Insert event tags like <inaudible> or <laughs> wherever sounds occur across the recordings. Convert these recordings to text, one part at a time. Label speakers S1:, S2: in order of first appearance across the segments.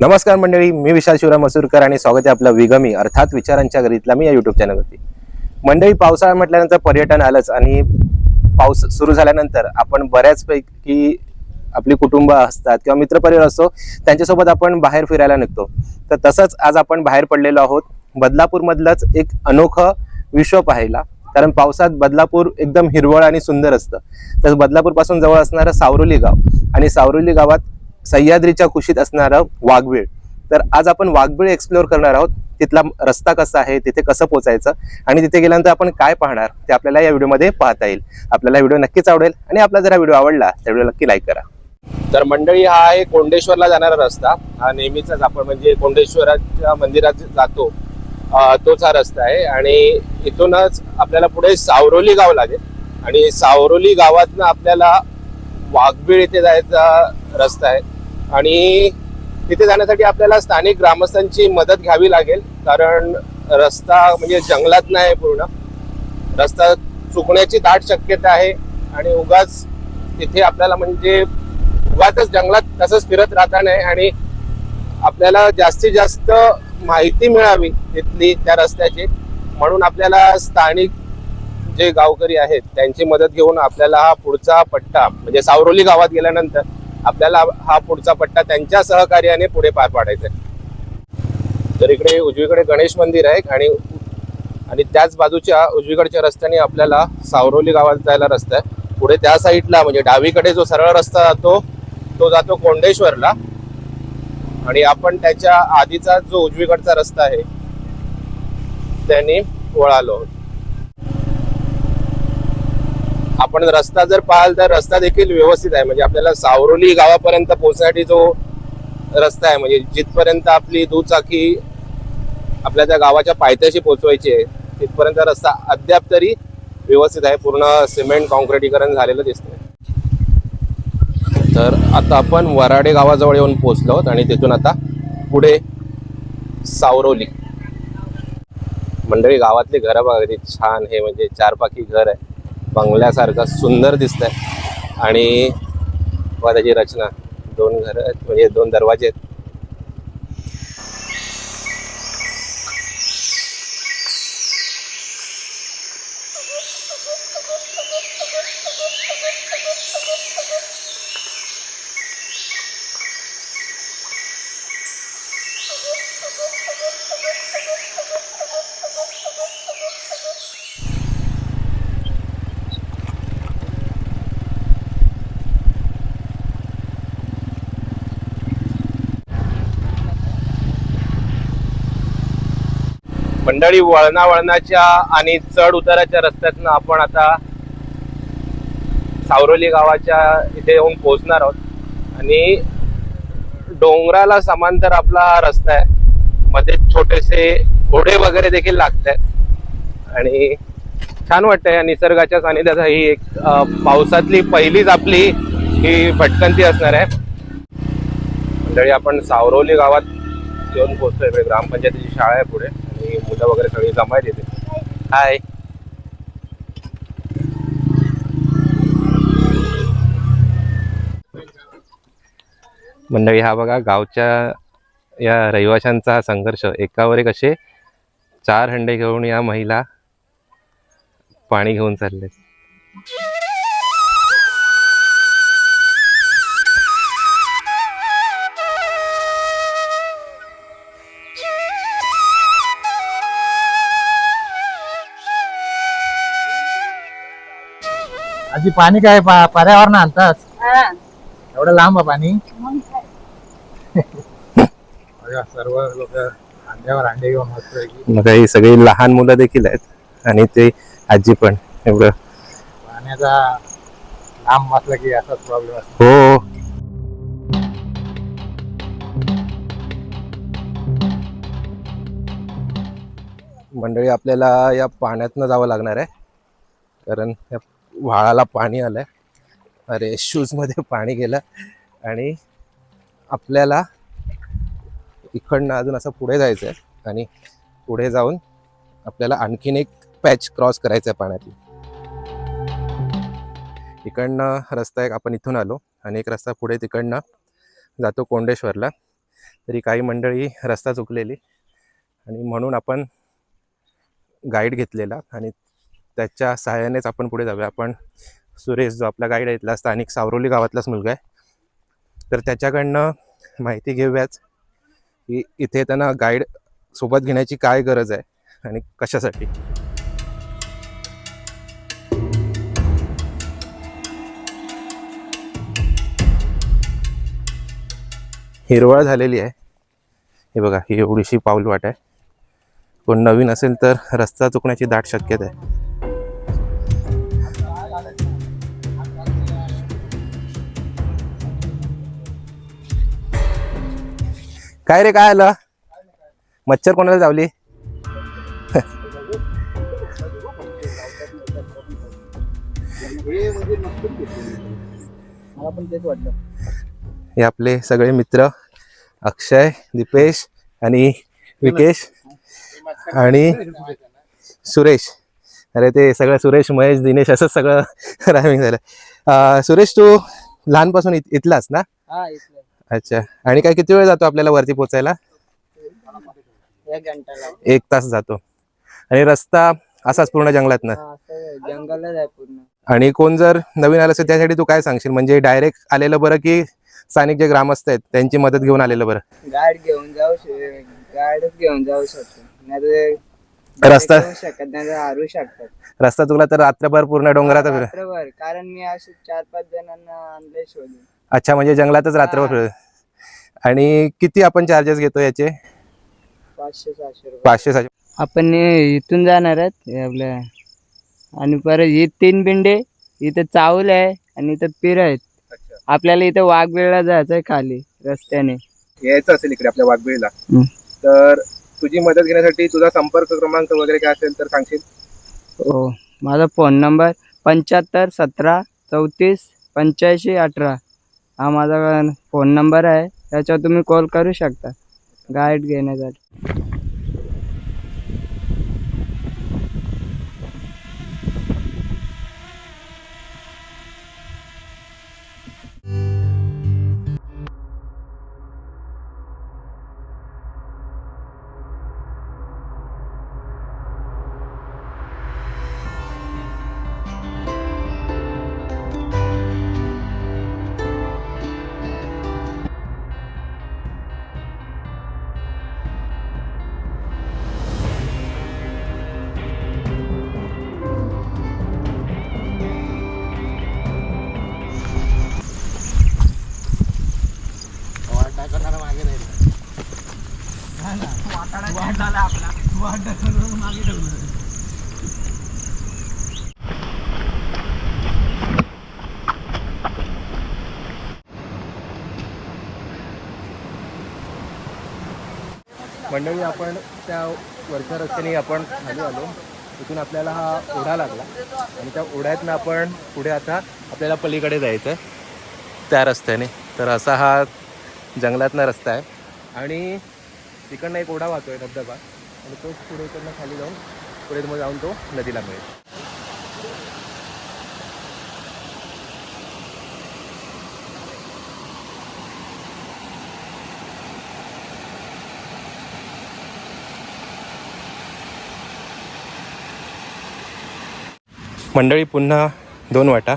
S1: नमस्कार मंडळी मी विशाल शिवराम मसूरकर आणि स्वागत आहे आपलं विगमी अर्थात विचारांच्या घरीतला मी या युट्यूब चॅनलवरती मंडळी पावसाळा म्हटल्यानंतर पर्यटन आलंच आणि पाऊस सुरू झाल्यानंतर आपण बऱ्याचपैकी आपली कुटुंब असतात किंवा मित्रपरिवार असतो त्यांच्यासोबत आपण बाहेर फिरायला निघतो. तर तसंच आज आपण बाहेर पडलेलो आहोत. बदलापूरमधलंच एक अनोखं विश्व पाहायला. कारण पावसात बदलापूर एकदम हिरवळ आणि सुंदर असतं. तर बदलापूरपासून जवळ असणारं सावरोली गाव. आणि सावरोली गावात सह्याद्रीच्या कुशीत असणारं वाघबीळ. तर आज आपण वाघबीळ एक्सप्लोअर करणार आहोत. तिथला रस्ता कसा आहे? तिथे कसं पोचायचं? आणि तिथे गेल्यानंतर आपण काय पाहणार? ते आपल्याला या व्हिडिओमध्ये पाहता येईल. आपल्याला व्हिडिओ नक्कीच आवडेल आणि आपला जर हा व्हिडिओ आवडला तर व्हिडिओ नक्की लाईक करा. तर मंडळी हा आहे कोंडेश्वरला जाणारा रस्ता. हा नेहमीचाच आपण म्हणजे कोंडेश्वराच्या मंदिरात जातो. तोच हा रस्ता आहे. आणि इथूनच आपल्याला पुढे सावरोली गाव लागेल. आणि सावरोली गावातनं आपल्याला वाघबीळ इथे जायचा रस्ता आहे. आणि तिथे जाण्यासाठी आपल्याला स्थानिक ग्रामस्थांची मदत घ्यावी लागेल कारण रस्ता म्हणजे जंगलात नाही पूर्ण. रस्ता चुकण्याची दाट शक्यता आहे आणि उगाच तिथे आपल्याला म्हणजे उगाच जंगलात तसंच फिरत राहता नाही आणि आपल्याला जास्तीत जास्त माहिती मिळावी तिथली त्या रस्त्याची. म्हणून आपल्याला स्थानिक जे गावकरी आहेत त्यांची मदत घेऊन आपल्याला हा पुढचा पट्टा म्हणजे सावरोली गावात गेल्यानंतर आपल्याला हा पुढचा पट्टा त्यांच्या सहकार्याने पुढे पार पाडायचा आहे. तर इकडे उजवीकडे गणेश मंदिर आहे आणि आणि त्याच बाजूच्या उजवीकडच्या रस्त्याने आपल्याला सावरोली गावात जायला रस्ता आहे. पुढे त्या साईडला म्हणजे डावीकडे जो सरळ रस्ता जातो तो जातो कोंडेश्वरला. आणि आपण त्याच्या आधीचा जो उजवीकडचा रस्ता आहे त्यांनी वळालो आहोत. आपण रस्ता जर पाहाल तर रस्ता देखील व्यवस्थित आहे. म्हणजे आपल्याला सावरोली गावापर्यंत पोहोचण्यासाठी जो रस्ता आहे म्हणजे जिथपर्यंत आपली दुचाकी आपल्या त्या गावाच्या पायथ्याशी पोहोचवायची आहे तिथपर्यंत रस्ता अद्याप तरी व्यवस्थित आहे. पूर्ण सिमेंट कॉन्क्रिटीकरण झालेलं दिसतंय. तर आता आपण वराडे गावाजवळ येऊन पोहोचलो आहोत आणि तिथून आता पुढे सावरोली. मंडळी गावातली घरं बघा किती छान हे म्हणजे चारपाकी घर आहे. बंगल्यासारखा सुंदर दिसतंय. आणि व त्याची रचना. दोन घर म्हणजे दोन दरवाजे आहेत. मंडळी वळणा वळणाच्या आणि चढ उताराच्या रस्त्यातनं आपण आता सावरोली गावाच्या इथे येऊन पोहोचणार आहोत. आणि डोंगराला समांतर आपला रस्ता आहे. मध्ये छोटेसे घोडे वगैरे देखील लागत आहेत आणि छान वाटतंय या निसर्गाच्या सानिध्यात ही एक पावसातली पहिलीच आपली ही भटकंती असणार आहे. मंडळी आपण सावरोली गावात येऊन पोहोचतोय. ग्रामपंचायतीची शाळा आहे पुढे. मुलं वगैरे सगळी जमायत येते. हाय. मंडळी हा बघा गावच्या या रहिवाशांचा हा संघर्ष. एकावर एक असे चार हंडे घेऊन या महिला पाणी घेऊन चालले
S2: आधी पाणी काय पर्यावरण आणतात.
S3: हा.
S2: एवढं लांब आहे पाणी. सर्व लोक अंड्यावर अंडे घेऊन मस्त
S1: मग ही सगळी लहान मुलं देखील आहेत. आणि ते आजी पण. एवढं.
S2: पाण्याचा लांब असला की असाच प्रॉब्लेम असतो.
S1: हो. मंडळी आपल्याला या पाण्यातनं जावं लागणार आहे. कारण या व्हाळाला पाणी आलंय. अरे शूजमध्ये पाणी गेलं. आणि आपल्याला इकडनं अजून असं पुढे जायचं आहे आणि पुढे जाऊन आपल्याला आणखीन एक पॅच क्रॉस करायचं आहे पाण्यातली. इकडनं रस्ता एक आपण इथून आलो. आणि एक रस्ता पुढे तिकडनं जातो कोंडेश्वरला. तरी काही मंडळी रस्ता चुकलेली. आणि म्हणून आपण गाईड घेतलेला. आणि त्याच्या सहाय्यानेच आपण पुढे जाऊया. आपण सुरेश जो आपला गाईड आहे इथला स्थानिक सावरोली गावातलाच मुलगा आहे. तर त्याच्याकडनं माहिती घेऊयाच की इथे त्यांना गाईड सोबत घेण्याची काय गरज आहे आणि कशासाठी? हिरवळ झालेली आहे. हे बघा ही एवढीशी पाऊल वाट आहे. कोण नवीन असेल तर रस्ता चुकण्याची दाट शक्यता आहे. काय रे काय आलं? मच्छर कोणाला
S2: जावली?
S1: हे आपले सगळे मित्र अक्षय दीपेश आणि विकेश आणि सुरेश. अरे ते सगळं सुरेश महेश दिनेश असंच सगळं <laughs> रायमिंग झालं. सुरेश तू लहानपासून इथलाच ना? अच्छा. आणि काय किती वेळ जातो आपल्याला वरती पोचायला?
S2: एक घंटा
S1: एक तास जातो. आणि रस्ता असाच पूर्ण जंगलात ना
S2: जंगलच आहे पूर्ण.
S1: आणि कोण जर नवीन आलं असेल त्यासाठी तू काय सांगशील? म्हणजे डायरेक्ट आलेलं बरं की स्थानिक जे ग्रामस्थ आहेत त्यांची मदत घेऊन आलेलं बरं?
S2: गाड घेऊन जाऊ गाडच घेऊन जाऊ शकतो. नाही
S1: रस्ता-
S2: शकत नाही हारू शकतात.
S1: रस्ता चुकला तर रात्रभर पूर्ण डोंगरात
S2: कारण मी असे चार पाच जणांना आणले शोधून.
S1: अच्छा म्हणजे जंगलातच रात्रभर आणि किती आपण चार्जेस घेतो याचे?
S2: पाचशे सहाशे रुपये.
S1: पाचशे सहाशे.
S2: आपण इथून जाणार आहेत हे आपल्या आणि परत ही तीन पिंडे इथं चावल आहे आणि इथं पिर आहेत. आपल्याला इथं वाघवेळला जायचं आहे खाली रस्त्याने.
S1: यायचं असेल इकडे आपल्या वाघबिळीला.
S2: हम्म.
S1: तर तुझी मदत घेण्यासाठी तुझा संपर्क क्रमांक वगैरे काय असेल तर सांगशील?
S2: हो माझा फोन नंबर पंच्याहत्तर सतरा चौतीस पंच्याऐंशी अठरा. हा माझा फोन नंबर आहे. त्याच्यावर तुम्ही कॉल करू शकता. गाईड घेण्यासाठी.
S1: मंडळी आपण त्या वरच्या रस्त्याने आपण खाली आलो. तिथून आपल्याला हा ओढा लागला. आणि त्या ओढ्यातनं आपण पुढे आता आपल्याला पलीकडे जायचं आहे त्या रस्त्याने. तर असा हा जंगलातला रस्ता आहे. आणि तिकडनं एक ओढा वाहतोय धबधबा. आणि तोच पुढे इकडनं खाली जाऊन पुढे मग जाऊन तो नदीला मिळेल. मंडळी पुन्हा दोन वाटा.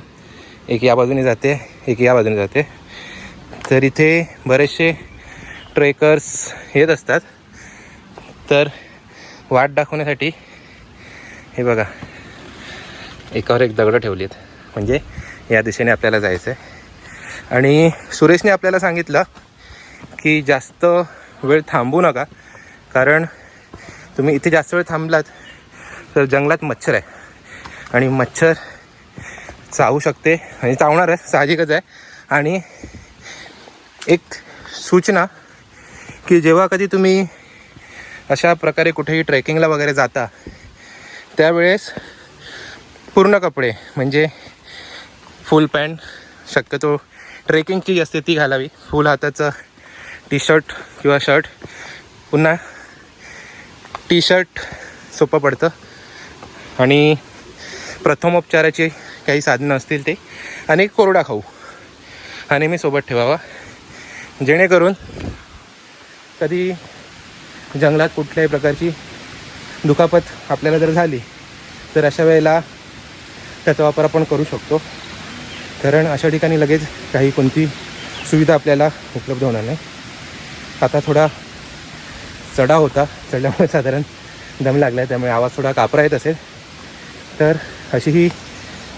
S1: एक या बाजूने जाते एक या बाजूने जाते. तर इथे बरेचसे ट्रेकर्स येत असतात. तर वाट दाखवण्यासाठी हे बघा एकावर एक दगडं ठेवली आहेत म्हणजे या दिशेने आपल्याला जायचं आहे आणि सुरेशने आपल्याला सांगितलं की जास्त वेळ थांबू नका कारण तुम्ही इथे जास्त वेळ थांबलात तर जंगलात मच्छर आहे. आणि मच्छर चावू शकते आणि चावणार आहे साहजिकच आहे. आणि एक सूचना की जेव्हा कधी तुम्ही अशा प्रकारे कुठेही ट्रेकिंगला वगैरे जाता त्यावेळेस पूर्ण कपडे म्हणजे फुल पॅन्ट शक्यतो ट्रेकिंगची जी असते ती घालावी. फुल हाताचं टी शर्ट किंवा शर्ट पुन्हा टी शर्ट सोपं पडतं. आणि प्रथमोपचाराची काही साधनं असतील ते. आणि कोरडा खाऊ. हा नेहमी सोबत ठेवावा. जेणेकरून कधी जंगलात कुठल्याही प्रकारची दुखापत आपल्याला जर झाली तर अशा वेळेला त्याचा वापर आपण करू शकतो. कारण अशा ठिकाणी लगेच काही कोणती सुविधा आपल्याला उपलब्ध होणार नाही. आता थोडा चढा होता. चढल्यामुळे साधारण दम लागला आहे त्यामुळे आवाज थोडा कापरा येत असेल. तर अशी ही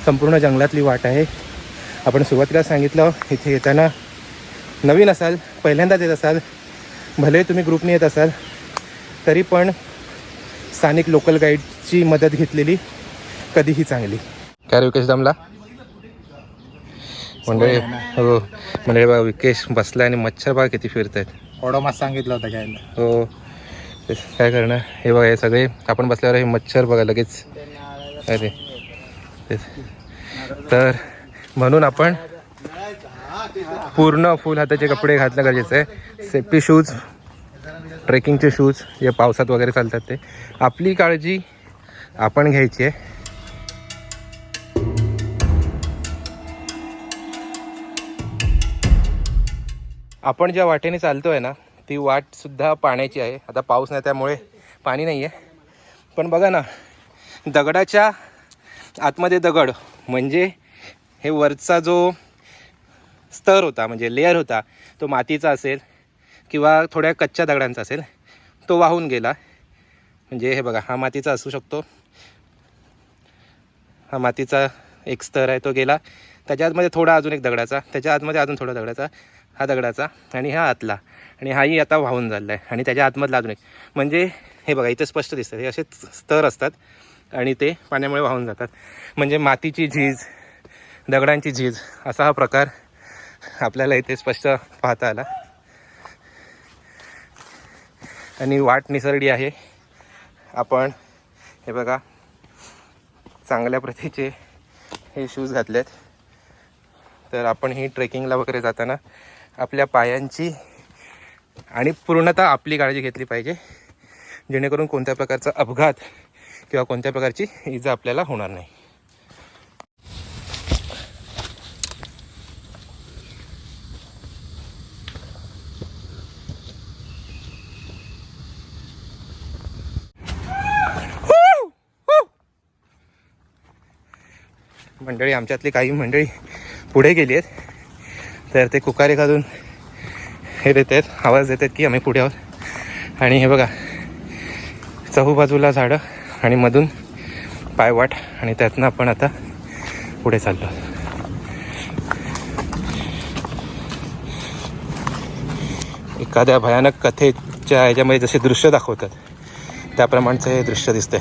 S1: संपूर्ण जंगलातली वाट आहे. आपण सुरुवातीला सांगितलं इथे येताना नवीन असाल पहिल्यांदाच येत असाल भले तुम्ही ग्रुपने येत असाल तरी पण स्थानिक लोकल गाईडची मदत घेतलेली कधीही चांगली. काय रे विकेश दमला? मंडळी हो मंडळी बघा विकेश बसला आणि मच्छर बघा किती फिरत आहेत
S3: ओडोमास सांगितलं होतं घ्यायला
S1: हो तेच काय करणार? हे बघा हे सगळे आपण बसल्यावर हे मच्छर बघा लगेच. अरे तेच. तर म्हणून आपण पूर्ण फुल हाताचे कपडे घातलं गरजेचं आहे. सेफ्टी शूज ट्रेकिंगचे शूज जे पावसात वगैरे चालतात ते. आपली काळजी आपण घ्यायची आहे. आपण ज्या वाटेने चालतोय ना ती वाटसुद्धा पाण्याची आहे. आता पाऊस नाही त्यामुळे पाणी नाही आहे पण बघा ना दगडाच्या आतमध्ये दगड म्हणजे हे वरचा जो स्तर होता म्हणजे लेअर होता तो मातीचा असेल किंवा थोड्या कच्च्या दगडांचा असेल तो वाहून गेला. म्हणजे हे बघा हा मातीचा असू शकतो. हा मातीचा एक स्तर आहे तो गेला. त्याच्या आतमध्ये थोडा अजून एक दगडाचा त्याच्या आतमध्ये अजून थोडा दगडाचा हा दगडाचा आणि हा आतला. आणि हाही आता वाहून झाला आहे आणि त्याच्या आतमधला अजून एक. म्हणजे हे बघा इथे स्पष्ट दिसतं. हे असे स्तर असतात आणि ते पाण्यामुळे वाहून जातात. म्हणजे मातीची झीज दगडांची झीज असा हा प्रकार आपल्याला इथे स्पष्ट पाहता आला. आणि वाट निसरडी आहे. आपण हे बघा चांगल्या प्रतीचे हे शूज घातलेत. तर आपण ही ट्रेकिंगला वगैरे जाताना आपल्या पायांची आणि पूर्णतः आपली काळजी घेतली पाहिजे. जेणेकरून कोणत्या प्रकारचा अपघात किंवा कोणत्या प्रकारची इजा आपल्याला होणार नाही. मंडळी आमच्यातली काही मंडळी पुढे गेली आहेत. तर ते कुकारे घालून हे देत आहेत आवाज देत आहेत की आम्ही पुढे आहोत. आणि हे बघा चहूबाजूला झाडं आणि मधून पायवाट आणि त्यातनं आपण आता पुढे चाललो एखाद्या भयानक कथेच्या ह्याच्यामध्ये जसे दृश्य दाखवतात त्याप्रमाणचं हे दृश्य दिसतंय.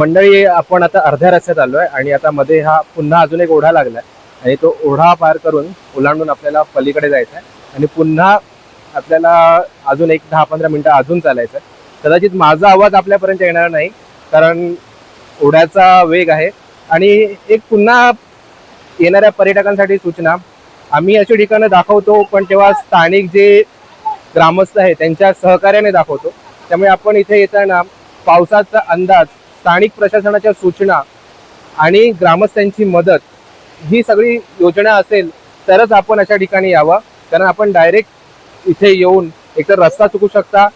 S1: मंडळी आपण आता अर्ध्या रस्त्यात आलोय आणि आता मध्ये हा पुन्हा अजून एक ओढा लागलाय. आणि तो ओढा पार करून ओलांडून आपल्याला पलीकडे जायचं आहे आणि पुन्हा आपल्याला अजून एक दहा पंधरा मिनिटं अजून चालायचं आहे कदाचित माझा आवाज आपल्यापर्यंत येणार नाही कारण ओढ्याचा वेग आहे. आणि एक पुन्हा येणाऱ्या पर्यटकांसाठी सूचना. आम्ही अशी ठिकाणं दाखवतो पण तेव्हा स्थानिक जे ग्रामस्थ आहे त्यांच्या सहकार्याने दाखवतो. त्यामुळे आपण इथे येताना पावसाचा अंदाज स्थानिक प्रशासनाच्या सूचना आणि ग्रामस्थांची मदत ही सगळी योजना असेल तरच आपण अशा ठिकाणी यावं. कारण आपण डायरेक्ट इथे येऊन एकतर रस्ता चुकू शकता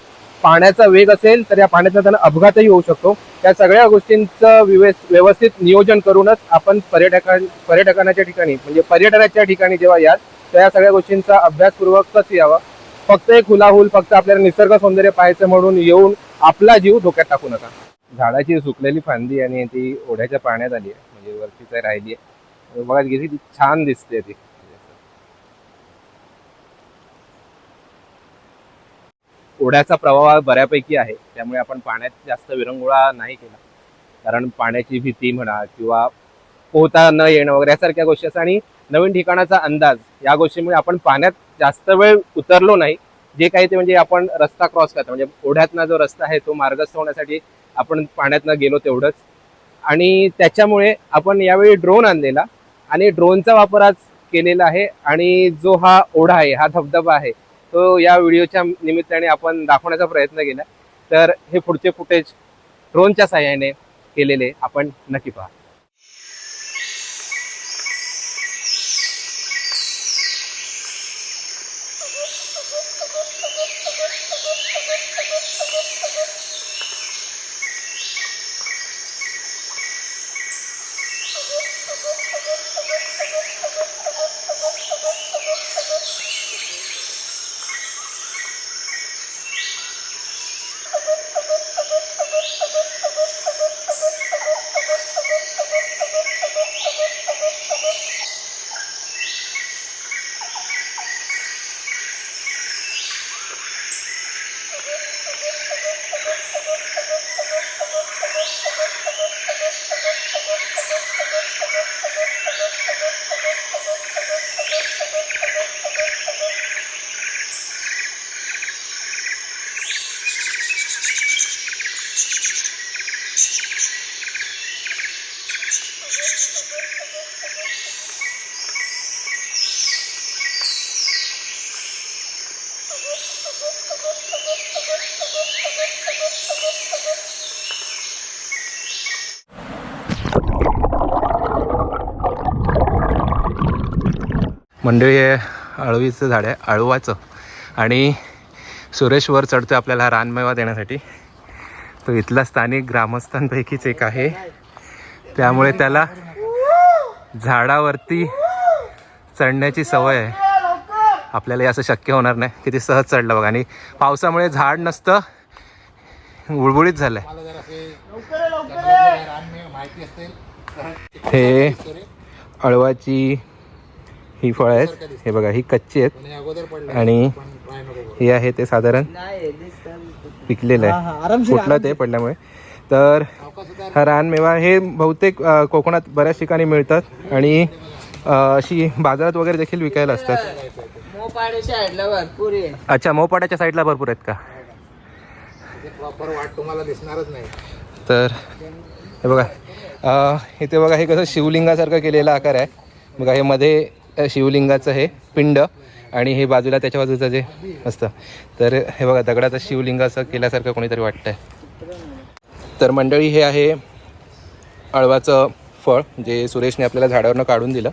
S1: पाण्याचा वेग असेल तर या पाण्याचा त्यांना अपघातही होऊ शकतो. त्या सगळ्या गोष्टींचं व्यवस्थित नियोजन करूनच आपण पर्यटकां पर्यटकांच्या ठिकाणी म्हणजे पर्यटनाच्या ठिकाणी जेव्हा याल तर या सगळ्या गोष्टींचा अभ्यासपूर्वकच यावा. फक्त एक हुलाहुल फक्त आपल्याला निसर्ग सौंदर्य पाहायचं म्हणून येऊन आपला जीव धोक्यात टाकू नका. झाडाची सुकलेली फांदी आणि ती ओढ्याच्या पाण्यात आली आहे म्हणजे वरती काय राहिली आहे. बघा किती छान दिसते ती. ओढ्याचा प्रवाह बऱ्यापैकी आहे त्यामुळे आपण पाण्यात जास्त विरंगुळा नाही केला. कारण पाण्याची भीती म्हणा किंवा पोहता न येणं वगैरे यासारख्या गोष्टी असतात आणि नवीन ठिकाणाचा अंदाज या गोष्टीमुळे आपण पाण्यात जास्त वेळ उतरलो नाही. जे काही ते म्हणजे आपण रस्ता क्रॉस करतो म्हणजे ओढ्यातला जो रस्ता आहे तो मार्गस्थ होण्यासाठी आपण पाण्यातनं गेलो तेवढंच. आणि त्याच्यामुळे आपण यावेळी ड्रोन आणलेला आणि ड्रोनचा वापर आज केलेला आहे आणि जो हा ओढा आहे हा धबधबा आहे तो या व्हिडिओच्या निमित्ताने आपण दाखवण्याचा प्रयत्न केला. तर हे पुढचे फुटेज ड्रोनच्या साह्याने केलेले आपण नक्की पहा. मंडळी हे अळवीचं झाड आहे अळवाचं आणि सुरेश वर चढतो आपल्याला रानमेवा देण्यासाठी. तो इथला स्थानिक ग्रामस्थांपैकीच एक आहे. त्यामुळे त्याला झाडावरती चढण्याची सवय आहे. आपल्याला हे असं शक्य होणार नाही. की ते सहज चढलं बघा. आणि पावसामुळे झाड नसतं गुळगुळीत झालंय. हे अळवाची ही फळं आहेत. हे बघा ही कच्ची आहेत. आणि हे आहे ते साधारण पिकलेलं आहे. फुटलं ते पडल्यामुळे. तर हा रानमेवा हे बहुतेक कोकणात बऱ्याच ठिकाणी मिळतात. आणि अशी बाजारात वगैरे देखील विकायला असतात. अच्छा मोपाड्याच्या साईडला भरपूर आहेत का?
S3: प्रॉपर वाट तुम्हाला दिसणारच नाही.
S1: तर हे बघा इथे बघा हे कसं शिवलिंगासारखं केलेला आकार आहे. बघा हे मध्ये शिवलिंगाचं हे पिंड आणि हे बाजूला त्याच्या बाजूचं जे असतं. तर हे बघा दगडाचं शिवलिंगाचं केल्यासारखं कोणीतरी वाटतंय. तर मंडळी हे आहे अळवाचं फळ जे सुरेशने आपल्याला झाडावरनं काढून दिलं.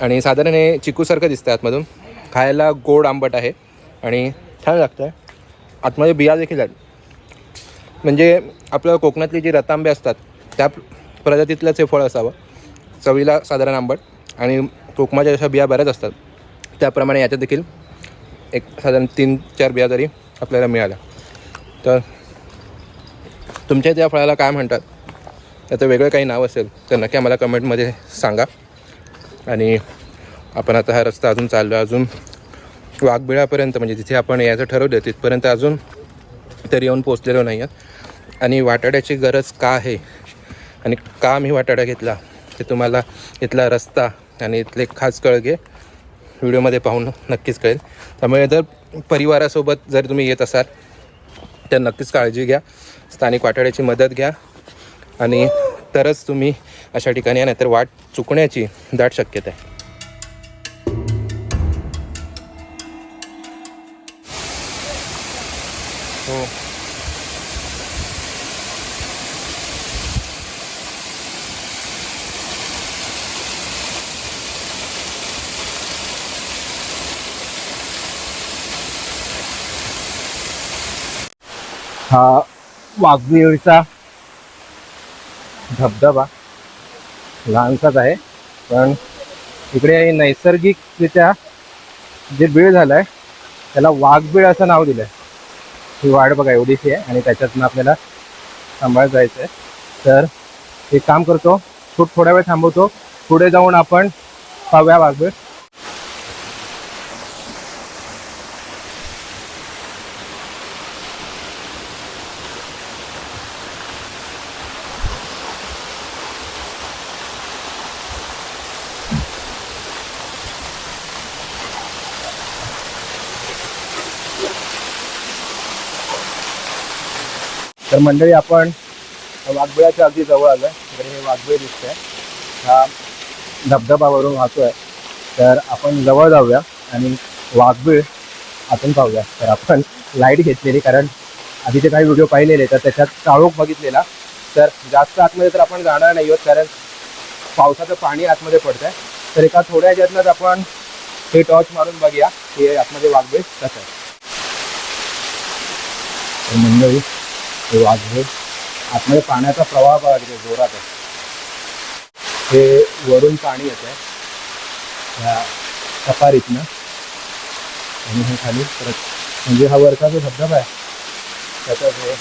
S1: आणि साधारण हे चिकूसारखं दिसतं आतमधून. खायला गोड आंबट आहे आणि छान लागतं आतमध्ये बिया देखील आहेत. म्हणजे आपलं कोकणातली जी रतांबे असतात त्या प्रजातीतलंच हे फळ असावं. चवीला साधारण आंबट आणि कोकमाच्या जशा बिया बऱ्याच असतात. त्याप्रमाणे याच्यात देखील एक साधारण तीन चार बिया तरी आपल्याला मिळाल्या. तर तुमच्या त्या फळाला काय म्हणतात? त्याचं वेगळं काही नाव असेल तर नक्की आम्हाला कमेंटमध्ये सांगा. आणि आपण आता हा रस्ता अजून चाललो आहे अजून वाघबिळापर्यंत म्हणजे जिथे आपण यायचं ठरवलं तिथपर्यंत अजून तरी येऊन पोचलेलो नाही आहेत आणि वाटाड्याची गरज का आहे? आणि का मी वाटाडा घेतला? ते तुम्हाला इथला रस्ता आणि इथले खास कळगे व्हिडिओमध्ये पाहून नक्कीच कळेल. त्यामुळे जर परिवारासोबत जर तुम्ही येत असाल तर नक्कीच काळजी घ्या. स्थानिक वाटाड्याची मदत घ्या. आणि तरच तुम्ही अशा ठिकाणी या नाहीतर वाट चुकण्याची दाट शक्यता आहे. हा वाघबिळीचा धबधबा लहानसाच आहे. पण इकडे नैसर्गिकरित्या जे बीळ झालं आहे त्याला वाघबीळ असं नाव दिलं आहे ही वाट बघा एवढीशी आहे आणि त्याच्यातनं आपल्याला सांभाळत जायचं आहे. तर एक काम करतो थोड थोड्या वेळ थांबवतो. पुढे जाऊन आपण पाहूया वाघबीळ. तर मंडळी आपण वाघबिळाच्या अगदी जवळ आलो आहे इकडे हे वाघबिळ दिसतंय. हा धबधबावरून वाहतोय. तर आपण जवळ जाऊया आणि वाघबीळ आपण पाहूया. तर आपण लाइट घेतलेली कारण आधीचे काही व्हिडिओ पाहिलेले तर त्याच्यात काळोख बघितलेला. तर जास्त आतमध्ये तर आपण जाणार नाही आहोत कारण पावसाचं पाणी आतमध्ये पडतंय. तर एका थोड्या ह्याच्यातनंच आपण हे टॉर्च मारून बघूया की आतमध्ये वाघबीळ कसं आहे. तर मंडळी हे आतमध्ये पाण्याचा प्रवाह बघा तिथे जोरात आहे. हे वरून पाणी येत आहे. ह्या सफारीतनं. आणि हे खाली परत म्हणजे हा वरचा जो धबधबा आहे त्याचा हे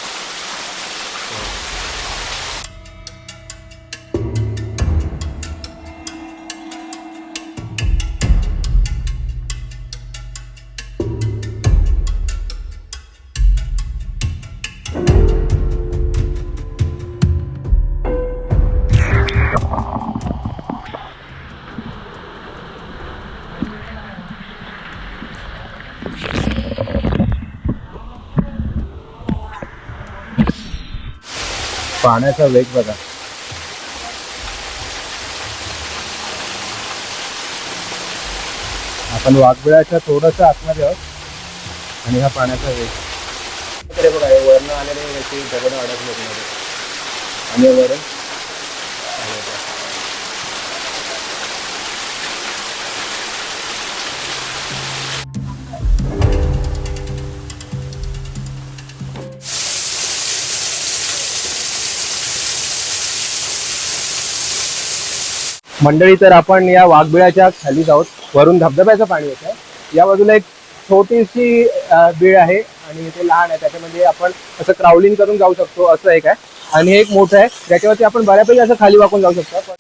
S1: पाण्याचा वेग बघा. आपण वाघबिळाच्या थोडंसं आतमध्ये आहोत. आणि हा पाण्याचा वेग. बघा वरनं आलेले याची दगड अडकले आणि हे मंडळी तर आपण या वाघबिळाच्या खाली आहोत. वरून धबधब्याचं पाणी येत आहे. या बाजूला एक छोटीशी बीळ आहे आणि ते लहान आहे. त्याच्यामध्ये आपण असं क्राऊलिंग करून जाऊ शकतो असं एक आहे. आणि हे एक मोठं आहे. ज्याच्यावरती आपण बऱ्यापैकी असं खाली वाकून जाऊ शकतो.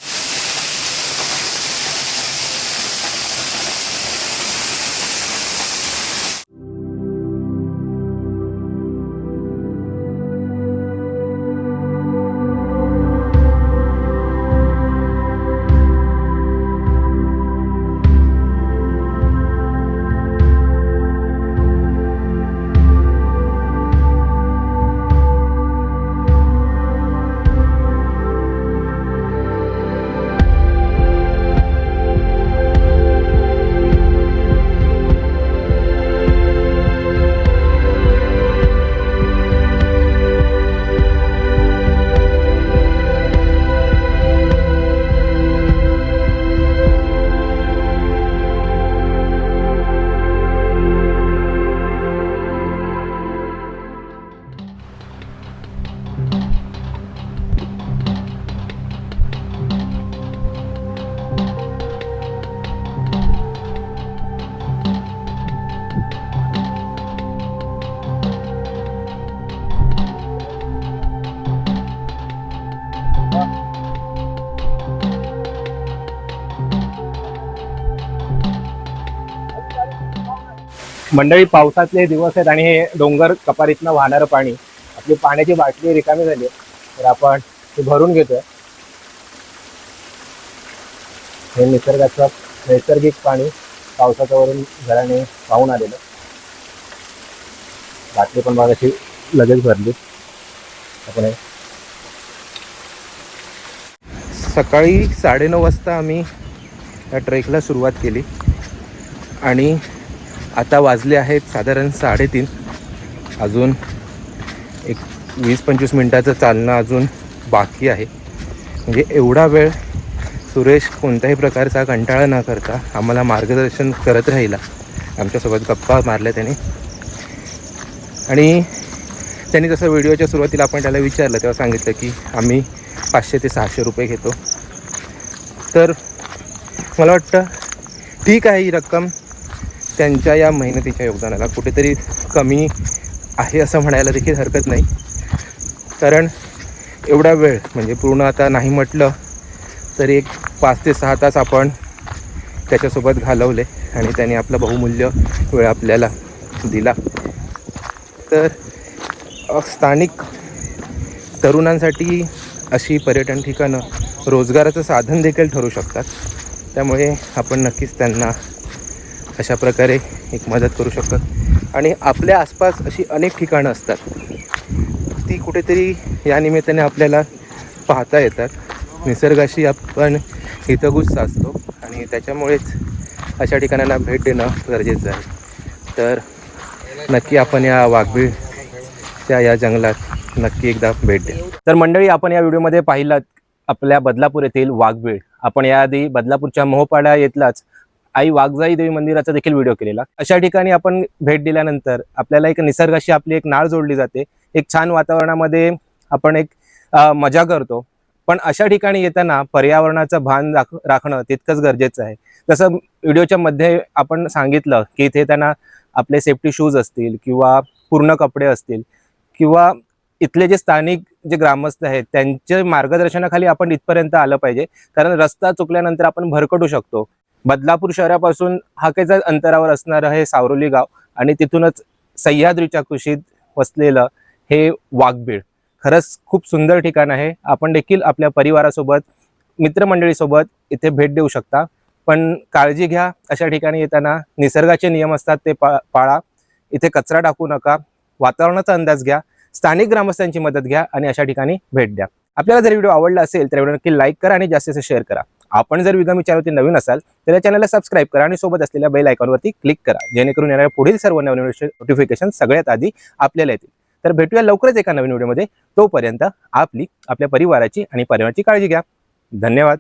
S1: मंडळी पावसातले दिवस आहेत आणि हे डोंगर कपारीतनं वाहणारं पाणी आपली पाण्याची बाटली रिकामी झाली तर आपण ते भरून घेतोय. हे निसर्गाचं नैसर्गिक पाणी पावसाच्या वरून घराने पाहून आलेलं बाटली पण बघाशी लगेच भरली. आपण हे सकाळी साडेनऊ वाजता आम्ही या ट्रेकला सुरुवात केली. आणि आता वाजले आहेत साधारण साडेतीन. अजून एक वीस पंचवीस मिनटाचं चालणं अजून बाकी आहे. म्हणजे एवढा वेळ सुरेश कोणत्याही प्रकारचा कंटाळा न करता आम्हाला मार्गदर्शन करत राहिला. आमच्यासोबत गप्पा मारल्या त्याने. आणि त्यांनी जसं व्हिडिओच्या सुरुवातीला आपण त्याला विचारलं तेव्हा सांगितलं की आम्ही पाचशे ते सहाशे रुपये घेतो. तर मला वाटतं ठीक आहे ही रक्कम. त्यांच्या या मेहनतीच्या योगदानाला कुठेतरी कमी आहे असं म्हणायला देखील हरकत नाही. कारण एवढा वेळ म्हणजे पूर्ण आता नाही म्हटलं तरी एक पाच ते सहा तास आपण त्याच्यासोबत घालवले आणि त्याने आपलं बहुमूल्य वेळ आपल्याला दिला. तर स्थानिक तरुणांसाठी अशी पर्यटन ठिकाणं रोजगाराचं साधन देखील ठरू शकतात. त्यामुळे आपण नक्कीच त्यांना अशा प्रकारे एक मदत करू शकतात. आणि आपल्या आसपास अशी अनेक ठिकाणं असतात. ती कुठेतरी या निमित्ताने आपल्याला पाहता येतात. निसर्गाशी आपण हितगुज साचतो आणि त्याच्यामुळेच अशा ठिकाणांना भेट देणं गरजेचं आहे. तर नक्की आपण या वाघबीळच्या या जंगलात नक्की एकदा भेट द्या. तर मंडळी आपण या व्हिडिओमध्ये पाहिलात आपल्या बदलापूर येथील वाघबीळ. आपण याआधी बदलापूरच्या मोहपाड्या येथलाच आई वाघजाई देवी मंदिराचा देखील व्हिडिओ केलेला. अशा ठिकाणी आपण भेट दिल्यानंतर आपल्याला एक निसर्गाशी आपली एक नाळ जोडली जाते. एक छान वातावरणामध्ये आपण एक मजा करतो. पण अशा ठिकाणी येताना पर्यावरणाचं भान राख राखणं तितकंच गरजेचं आहे. जसं व्हिडिओच्या मध्ये आपण सांगितलं की इथे त्यांना आपले सेफ्टी शूज असतील किंवा पूर्ण कपडे असतील किंवा इथले जे स्थानिक जे ग्रामस्थ आहेत त्यांच्या मार्गदर्शनाखाली आपण इथपर्यंत आलं पाहिजे. कारण रस्ता चुकल्यानंतर आपण भरकटू शकतो. बदलापूर शहरापासून हाकेच्या अंतरावर असणारं हे सावरोली गाव आणि तिथूनच सह्याद्रीच्या कुशीत वसलेलं हे वाघबीळ. खरंच खूप सुंदर ठिकाण आहे. आपण देखील आपल्या परिवारासोबत मित्रमंडळीसोबत इथे भेट देऊ शकता. पण काळजी घ्या अशा ठिकाणी येताना निसर्गाचे नियम असतात ते पा पाळा. इथे कचरा टाकू नका. वातावरणाचा अंदाज घ्या. स्थानिक ग्रामस्थांची मदत घ्या आणि अशा ठिकाणी भेट द्या. आपल्याला जर व्हिडिओ आवडला असेल तर व्हिडिओ नक्की लाईक करा आणि जास्तीत जास्त शेअर करा. आपण जर विगमी चॅनलवरती नवीन असाल तर या चॅनलला सबस्क्राईब करा आणि सोबत असलेल्या बेल आयकॉनवरती क्लिक करा. जेणेकरून येणाऱ्या पुढील सर्व नवीन नोटिफिकेशन सगळ्यात आधी आपल्याला येतील. तर भेटूया लवकरच एका नवीन व्हिडिओमध्ये तोपर्यंत आपली आपल्या परिवाराची आणि परिवाराची काळजी घ्या. धन्यवाद.